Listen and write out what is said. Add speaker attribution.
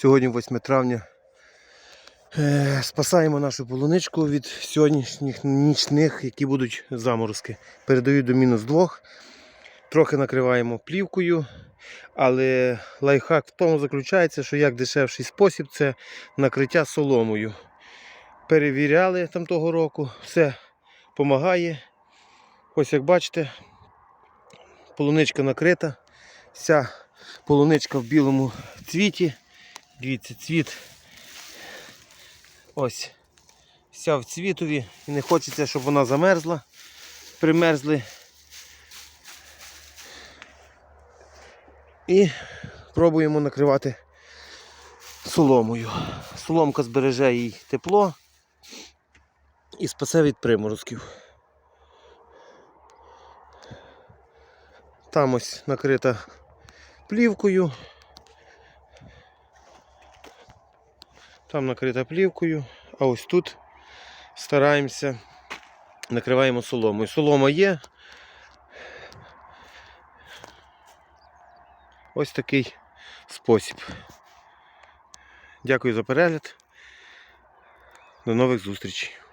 Speaker 1: Сьогодні 8 травня. Е, Спасаємо нашу полуничку від сьогоднішніх нічних, які будуть заморозки. Передаю до мінус 2. Трохи накриваємо плівкою. Але лайфхак в тому заключається, що як дешевший спосіб це накриття соломою. Перевіряли там того року, все допомагає. Ось як бачите, полуничка накрита. Вся полуничка в білому цвіті. Дивіться, цвіт. Ось. Вся в цвітові. І не хочеться, щоб вона замерзла. Примерзли. І пробуємо накривати соломою. Соломка збереже їй тепло і спасе від приморозків. Там ось накрита плівкою. Там накрита плівкою, а ось тут стараємося накриваємо соломою. Солома є. Ось такий спосіб. Дякую за перегляд. До нових зустрічей.